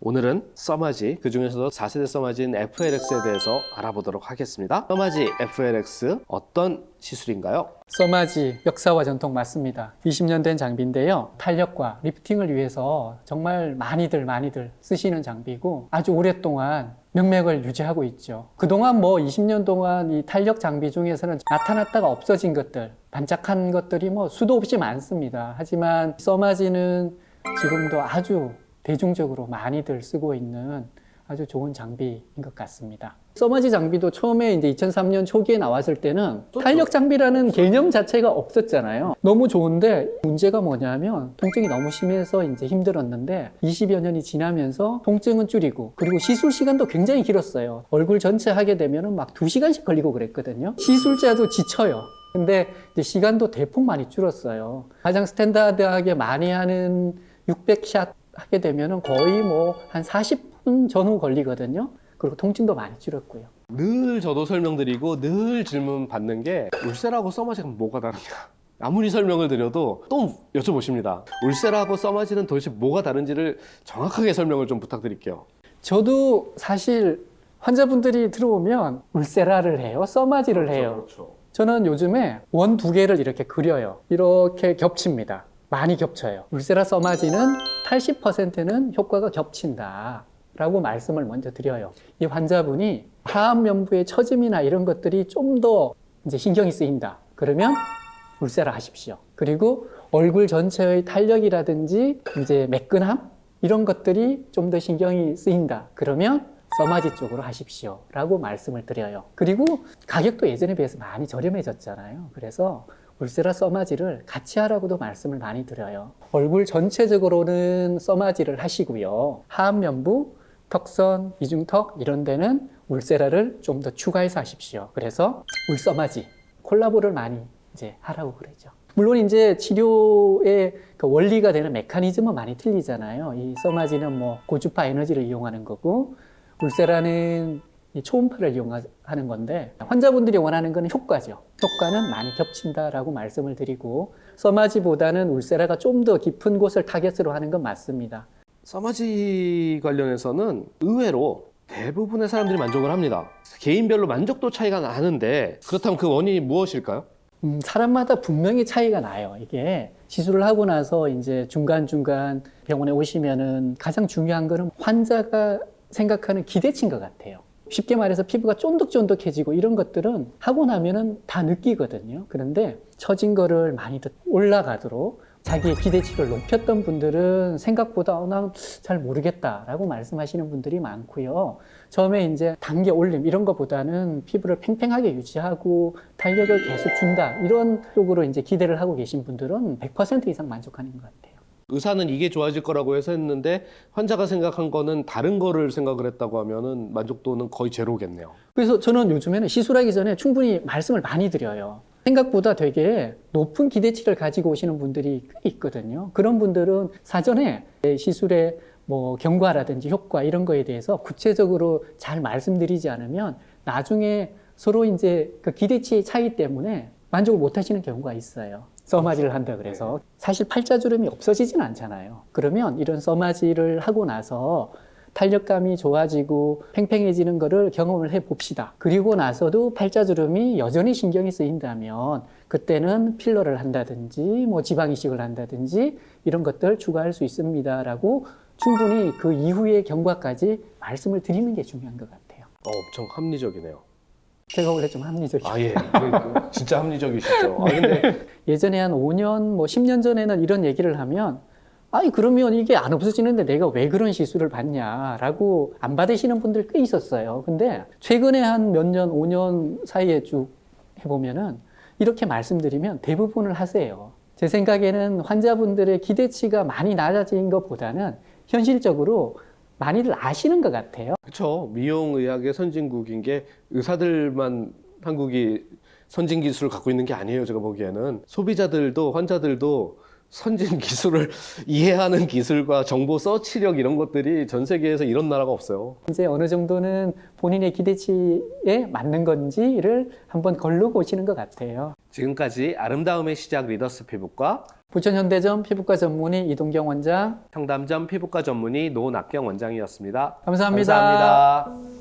오늘은 써마지 그 중에서도 4세대 써마지인 FLX에 대해서 알아보도록 하겠습니다. 써마지 FLX 어떤 시술인가요? 써마지 역사와 전통 맞습니다. 20년 된 장비인데요. 탄력과 리프팅을 위해서 정말 많이들 많이들 쓰시는 장비고 아주 오랫동안 명맥을 유지하고 있죠. 그동안 뭐 20년 동안 이 탄력 장비 중에서는 나타났다가 없어진 것들, 반짝한 것들이 뭐 수도 없이 많습니다. 하지만 써마지는 지금도 아주 대중적으로 많이들 쓰고 있는 아주 좋은 장비인 것 같습니다. 써마지 장비도 처음에 이제 2003년 초기에 나왔을 때는 탄력 장비라는 개념 자체가 없었잖아요. 너무 좋은데 문제가 뭐냐면 통증이 너무 심해서 이제 힘들었는데 20여 년이 지나면서 통증은 줄이고 그리고 시술 시간도 굉장히 길었어요. 얼굴 전체 하게 되면은 막 2시간씩 걸리고 그랬거든요. 시술자도 지쳐요. 근데 이제 시간도 대폭 많이 줄었어요. 가장 스탠다드하게 많이 하는 600샷 하게 되면은 거의 뭐 한 40분 전후 걸리거든요. 그리고 통증도 많이 줄었고요. 늘 저도 설명드리고 늘 질문 받는 게 울세라고 써마지가 뭐가 다르냐 아무리 설명을 드려도 또 여쭤보십니다 울세라고 써마지는 도대체 뭐가 다른지를 정확하게 설명을 좀 부탁드릴게요 저도 사실 환자분들이 들어오면 울세라를 해요, 써마지를 해요. 그렇죠. 저는 요즘에 원 두 개를 이렇게 그려요. 이렇게 겹칩니다. 많이 겹쳐요. 울세라 써마지는 80%는 효과가 겹친다. 라고 말씀을 먼저 드려요. 이 환자분이 하안면부의 처짐이나 이런 것들이 좀 더 이제 신경이 쓰인다. 그러면 울세라 하십시오. 그리고 얼굴 전체의 탄력이라든지 이제 매끈함 이런 것들이 좀 더 신경이 쓰인다. 그러면 써마지 쪽으로 하십시오. 라고 말씀을 드려요. 그리고 가격도 예전에 비해서 많이 저렴해졌잖아요. 그래서 울세라 써마지를 같이 하라고도 말씀을 많이 드려요. 얼굴 전체적으로는 써마지를 하시고요. 하안면부, 턱선, 이중턱 이런 데는 울세라를 좀 더 추가해서 하십시오. 그래서 울써마지 콜라보를 많이 이제 하라고 그러죠. 물론 이제 치료의 그 원리가 되는 메커니즘은 많이 틀리잖아요. 이 써마지는 뭐 고주파 에너지를 이용하는 거고 울세라는 이 초음파를 이용하는 건데 환자분들이 원하는 것은 효과죠. 효과는 많이 겹친다라고 말씀을 드리고 써마지보다는 울세라가 좀 더 깊은 곳을 타겟으로 하는 건 맞습니다. 써마지 관련해서는 의외로 대부분의 사람들이 만족을 합니다 개인별로 만족도 차이가 나는데 그렇다면 그 원인이 무엇일까요? 음, 사람마다 분명히 차이가 나요. 이게 시술을 하고 나서 이제 중간중간 병원에 오시면은 가장 중요한 거는 환자가 생각하는 기대치인 것 같아요. 쉽게 말해서 피부가 쫀득쫀득해지고 이런 것들은 하고 나면은 다 느끼거든요. 그런데 처진 거를 많이 더 올라가도록 자기의 기대치를 높였던 분들은 생각보다 어, 난잘 모르겠다라고 말씀하시는 분들이 많고요. 처음에 이제 단계 올림 이런 것보다는 피부를 팽팽하게 유지하고 탄력을 계속 준다 이런 쪽으로 이제 기대를 하고 계신 분들은 100% 이상 만족하는 것 같아요. 의사는 이게 좋아질 거라고 해서 했는데 환자가 생각한 거는 다른 거를 생각을 했다고 하면은 만족도는 거의 제로겠네요. 그래서 저는 요즘에는 시술하기 전에 충분히 말씀을 많이 드려요. 생각보다 되게 높은 기대치를 가지고 오시는 분들이 꽤 있거든요. 그런 분들은 사전에 시술의 뭐 경과라든지 효과 이런 거에 대해서 구체적으로 잘 말씀드리지 않으면 나중에 서로 이제 그 기대치의 차이 때문에 만족을 못 하시는 경우가 있어요. 써마지를 한다 그래서 사실 팔자주름이 없어지진 않잖아요. 그러면 이런 써마지를 하고 나서 탄력감이 좋아지고 팽팽해지는 거를 경험을 해 봅시다. 그리고 나서도 팔자주름이 여전히 신경이 쓰인다면 그때는 필러를 한다든지 뭐 지방 이식을 한다든지 이런 것들 추가할 수 있습니다라고 충분히 그 이후의 경과까지 말씀을 드리는 게 중요한 것 같아요. 어, 엄청 합리적이네요. 제가 원래 좀 합리적이에요. 아 예, 그, 진짜 합리적이시죠. 아 근데 예전에 한 5년, 뭐 10년 전에는 이런 얘기를 하면 아니 그러면 이게 안 없어지는데 내가 왜 그런 시술을 받냐라고 안 받으시는 분들 꽤 있었어요. 근데 최근에 한 몇 년, 5년 사이에 쭉 해보면은 이렇게 말씀드리면 대부분을 하세요. 제 생각에는 환자분들의 기대치가 많이 낮아진 것보다는 현실적으로 많이들 아시는 것 같아요. 그렇죠. 미용의학의 선진국인 게 의사들만 한국이 선진 기술을 갖고 있는 게 아니에요. 제가 보기에는 소비자들도 환자들도 선진 기술을 이해하는 기술과 정보 서치력 이런 것들이 전 세계에서 이런 나라가 없어요. 이제 어느 정도는 본인의 기대치에 맞는 건지를 한번 걸러 보시는 것 같아요. 지금까지 아름다움의 시작 리더스 피부과 부천현대점 피부과 전문의 이동경 원장 청담점 피부과 전문의 노낙경 원장이었습니다. 감사합니다. 감사합니다.